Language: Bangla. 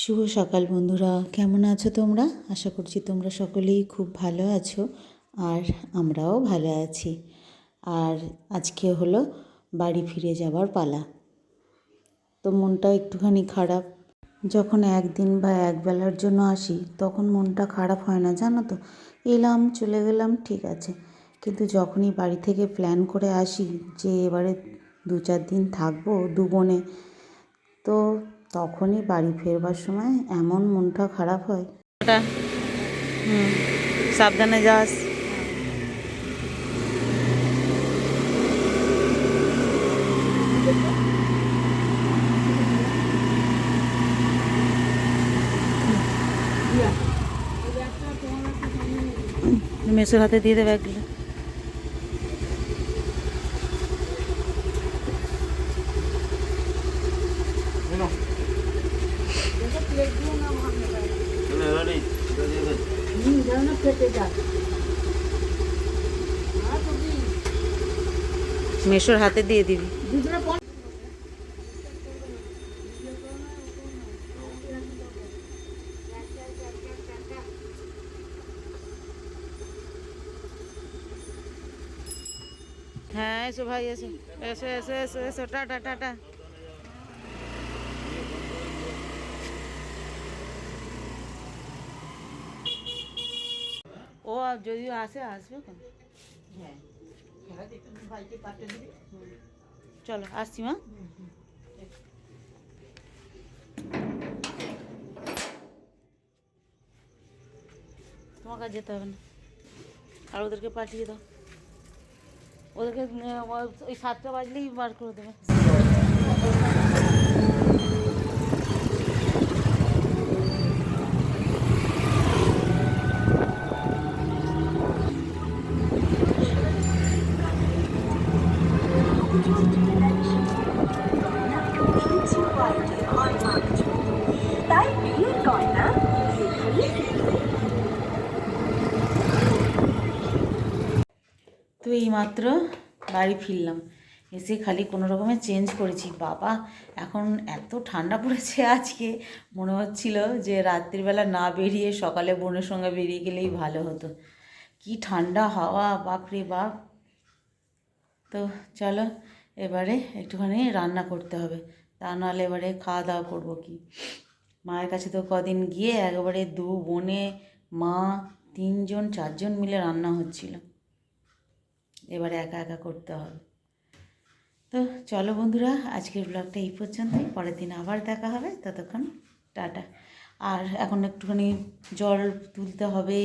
শুভ সকাল বন্ধুরা। কেমন আছো তোমরা? আশা করছি তোমরা সকলেই খুব ভালো আছো আর আমরাও ভালো আছি। আর আজকে হলো বাড়ি ফিরে যাবার পালা। তো মনটা একটুখানি খারাপ। যখন একদিন বা একবেলার জন্য আসি, তখন মনটা খারাপ হয় না, জানো তো? এলাম, চলে গেলাম, ঠিক আছে। কিন্তু যখনই বাড়ি থেকে প্ল্যান করে আসি যে এবারে দু চার দিন থাকব, দু বোনে, তো তখনই বাড়ি ফেরবার সময় এমন মনটা খারাপ হয়। হুম সাবধানে যাস। মেসোর হাতে দিয়ে দেবে ব্যাগগুলো মেসোর হাতে দিয়ে দিবি। হ্যাঁ এসো ভাই এসো। এসো এসো এসো এসো। টাটা টাটা যদিও আসে আসবে কেন চলো আসছি মা তোমাকে আর যেতে হবে না আর ওদেরকে পাঠিয়ে দাও ওদেরকে আহ, ওই সাতটা বাজলেই বার করে দেবে তো এইমাত্র বাড়ি ফিরলাম। এসে খালি কোনো রকমে চেঞ্জ করেছি। বাবা, এখন এত ঠান্ডা পড়েছে আজকে। মনে হচ্ছিল যে রাত্রিবেলা না বেরিয়ে সকালে বোনের সঙ্গে বেরিয়ে গেলেই ভালো হতো। কি ঠান্ডা হাওয়া, বাপরে বাপ। তো চলো এবারে একটুখানি রান্না করতে হবে। তা নাহলে এবারে খাওয়া দাওয়া করব কি? মায়ের কাছে তো কদিন গিয়ে একবারে দু বোনে, মা, তিনজন, চারজন মিলে রান্না হচ্ছিল। এবারে একা একা করতে হবে। তো চলো বন্ধুরা, আজকের ব্লগটা এই পর্যন্তই। পরের দিন আবার দেখা হবে। ততক্ষণ টাটা। আর এখন একটুখানি জল তুলতে হবে